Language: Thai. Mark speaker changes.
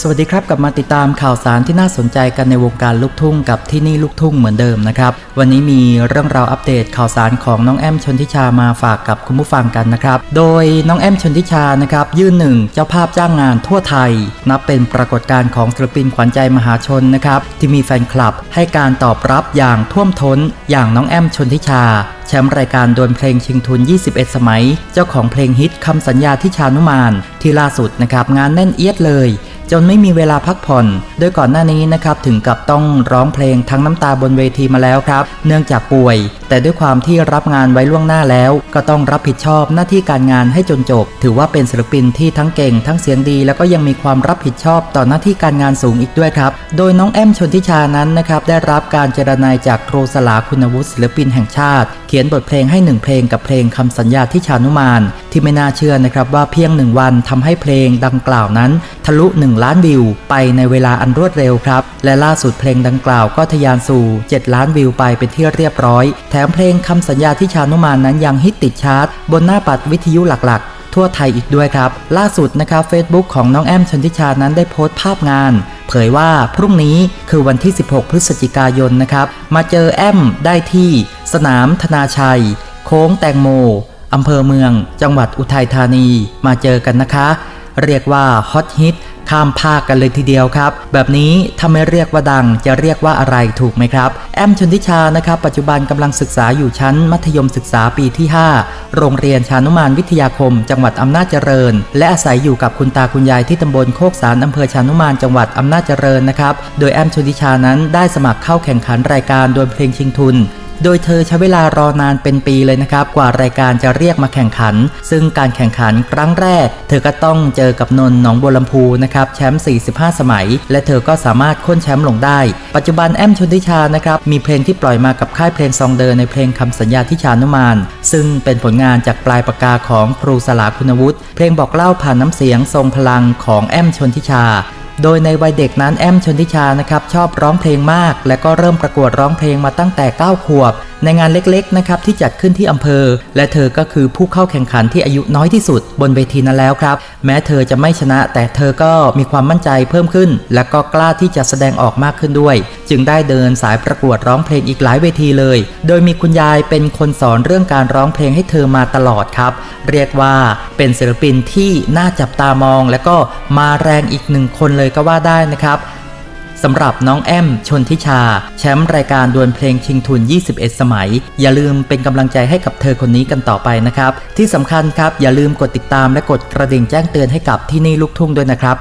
Speaker 1: สวัสดีครับกลับมาติดตามข่าวสารที่น่าสนใจกันในวงการลูกทุ่งกับที่นี่ลูกทุ่งเหมือนเดิมนะครับ วันนี้มีเรื่องราวอัปเดตข่าวสารของน้องแอมชนทิชามาฝากกับคุณผู้ฟังกันนะครับ โดยน้องแอมชนทิชานะครับยื่นหนึ่งเจ้าภาพจ้างงานทั่วไทย นับเป็นปรากฏการณ์ของศิลปินขวัญใจมหาชนนะครับที่มีแฟนคลับให้การตอบรับอย่างท่วมท้น อย่างน้องแอมชนทิชาแชมป์รายการดวลเพลงชิงทุน 21 สมัย เจ้าของเพลงฮิตคำสัญญาที่ชานุมาน ที่ล่าสุดนะครับงานแน่นเอียดเลย จนไม่มีเวลาพักผ่อน โดยก่อนหน้านี้นะครับถึงกับต้องร้องเพลงทั้งน้ำตาบนเวทีมาแล้วครับ เนื่องจากป่วย แต่ด้วยความที่รับงานไว้ล่วงหน้าแล้ว ก็ต้องรับผิดชอบหน้าที่การงานให้จนจบ ถือว่าเป็นศิลปินที่ทั้งเก่ง ทั้งเสียงดี แล้วก็ยังมีความรับผิดชอบต่อหน้าที่การงานสูงอีกด้วยครับ โดยน้องแอมชนทิชานั้นนะครับได้รับการเจรนายจากครูสลาคุณวุฒิศิลปินแห่งชาติ เขียนบทเพลงให้หนึ่งเพลงกับเพลงคำสัญญาที่ชานุมาน ที่ไม่น่าเชื่อนะครับว่าเพียงหนึ่งวันทำให้เพลงดังกล่าวนั้น ทะลุ 1 ล้านวิว ไปในเวลาอันรวดเร็วครับ และล่าสุดเพลงดังกล่าวก็ทะยานสู่ 7 ล้านวิวไปเป็นที่เรียบร้อย แถมเพลงคำสัญญาที่ชานุมานนั้นยังฮิตติดชาร์ตบนหน้าปัดวิทยุหลักๆทั่วไทยอีกด้วยครับ ล่าสุดนะครับ Facebook ของน้องแอมชนทิชานั้นได้โพสต์ภาพงาน เผยว่าพรุ่งนี้คือวันที่ 16 พฤศจิกายนนะครับ มาเจอแอมได้ที่ สนามธนาชัย โค้งแตงโมอำเภอเมือง จังหวัดอุทัยธานี มาเจอกันนะคะ เรียกว่าฮอตฮิตข้ามภาคกันเลยทีเดียวครับ แบบนี้ถ้าไม่เรียกว่าดังจะเรียกว่าอะไรถูกไหมครับ แอมชนทิชานะครับปัจจุบันกำลังศึกษาอยู่ชั้นมัธยมศึกษาปีที่ 5 โรงเรียนชานุมานวิทยาคม จังหวัดอำนาจเจริญ และอาศัยอยู่กับคุณตาคุณยายที่ตำบลโคกสารอำเภอชานุมานจังหวัดอำนาจเจริญนะครับ โดยแอมชนทิชานั้นได้สมัครเข้าแข่งขันรายการดวลเพลงชิงทุน โดยเธอใช้เวลารอนานเป็นปีเลยนะครับ กว่ารายการจะเรียกมาแข่งขัน ซึ่งการแข่งขันครั้งแรก เธอก็ต้องเจอกับนนท์หนองบัวลำพูนะครับแชมป์ 45 สมัย และเธอก็สามารถค้นแชมป์ลงได้ ปัจจุบันแอมชนทิชานะครับมีเพลงที่ปล่อยมากับค่ายเพลงซองเดอร์ในเพลงคำสัญญาที่ชานุมาน ซึ่งเป็นผลงานจากปลายปากกาของครูสลาคุณวุฒิเพลงบอกเล่าผ่านน้ำเสียงทรงพลังของแอมชนทิชา โดยในวัยเด็กนั้นแอมชนทิชานะครับชอบร้องเพลงมาก และก็เริ่มประกวดร้องเพลงมาตั้งแต่ 9 ขวบในงานเล็กๆนะครับที่จัดขึ้นที่อำเภอ และเธอก็คือผู้เข้าแข่งขันที่อายุน้อยที่สุด บนเวทีนั้นแล้วครับ แม้เธอจะไม่ชนะ แต่เธอก็มีความมั่นใจเพิ่มขึ้น และก็กล้าที่จะแสดงออกมากขึ้นด้วย จึงได้เดินสายประกวดร้องเพลงอีกหลายเวทีเลย โดยมีคุณยายเป็นคนสอนเรื่องการร้องเพลงให้เธอมาตลอดครับ เรียกว่าเป็นศิลปินที่น่าจับตามอง และก็มาแรงอีกหนึ่งคนเลยก็ว่าได้นะครับ สำหรับน้องแอม ชนทิชา แชมป์รายการดวลเพลงชิงทุน 21 สมัย อย่าลืมเป็นกำลังใจให้กับเธอคนนี้กันต่อไปนะครับ ที่สำคัญครับอย่าลืมกดติดตามและกดกระดิ่งแจ้งเตือนให้กับที่นี่ลูกทุ่งด้วยนะครับ